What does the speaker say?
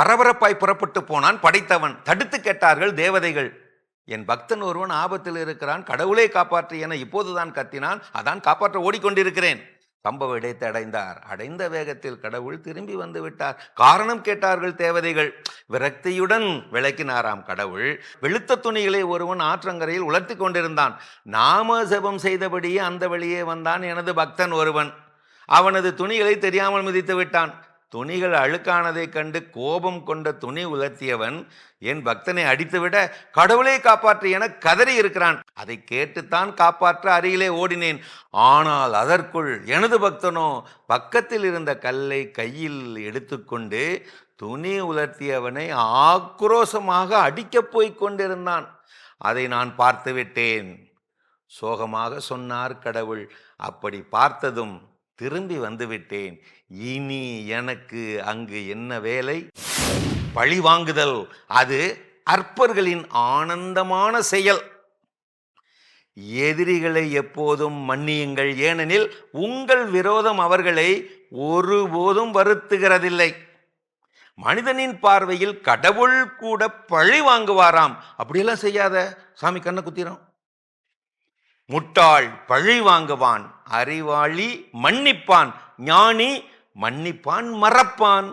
பரபரப்பாய் புறப்பட்டு போனான் படைத்தவன். தடுத்து கேட்டார்கள் தேவதைகள். என் பக்தன் ஒருவன் ஆபத்தில் இருக்கிறான் கடவுளே காப்பாற்று என இப்போதுதான் கத்தினான் அதான் காப்பாற்ற ஓடிக்கொண்டிருக்கிறேன். சம்பவ இடத்தை அடைந்தார். அடைந்த வேகத்தில் கடவுள் திரும்பி வந்து விட்டார். காரணம் கேட்டார்கள் தேவதைகள். விரக்தியுடன் விளக்கினாராம் கடவுள். வெளுத்த துணிகளை ஒருவன் ஆற்றங்கரையில் உலர்த்தி கொண்டிருந்தான். நாம ஜெபம் செய்தபடியே அந்த வழியே வந்தான் எனது பக்தன் ஒருவன். அவனது துணிகளை தெரியாமல் மிதித்து விட்டான். துணிகள் அழுக்கானதைக் கண்டு கோபம் கொண்ட துணி உலர்த்தியவன் என் பக்தனை அடித்துவிட கடவுளை காப்பாற்று என கதறி இருக்கிறான். அதை கேட்டுத்தான் காப்பாற்ற அருகிலே ஓடினேன். ஆனால் அதற்குள் எனது பக்தனோ? பக்கத்தில் இருந்த கல்லை கையில் எடுத்துக்கொண்டு துணி உலர்த்தியவனை ஆக்ரோஷமாக அடிக்கப் போய்க் கொண்டிருந்தான். அதை நான் பார்த்துவிட்டேன் சோகமாக சொன்னார் கடவுள். அப்படி பார்த்ததும் திரும்பி வந்துவிட்டேன். இனி எனக்கு அங்கு என்ன வேலை? பழி வாங்குதல். அது அற்பர்களின் ஆனந்தமான செயல். எதிரிகளை எப்போதும் மன்னியுங்கள். ஏனெனில் உங்கள் விரோதம் அவர்களை ஒருபோதும் வருத்துகிறதில்லை. மனிதனின் பார்வையில் கடவுள் கூட பழி வாங்குவாராம். அப்படியெல்லாம் செய்யாத. சாமி கண்ணை குத்திரும். முட்டாள் பழி வாங்குவான் அறிவாளி மன்னிப்பான் ஞானி மன்னிப்பான் மறப்பான்.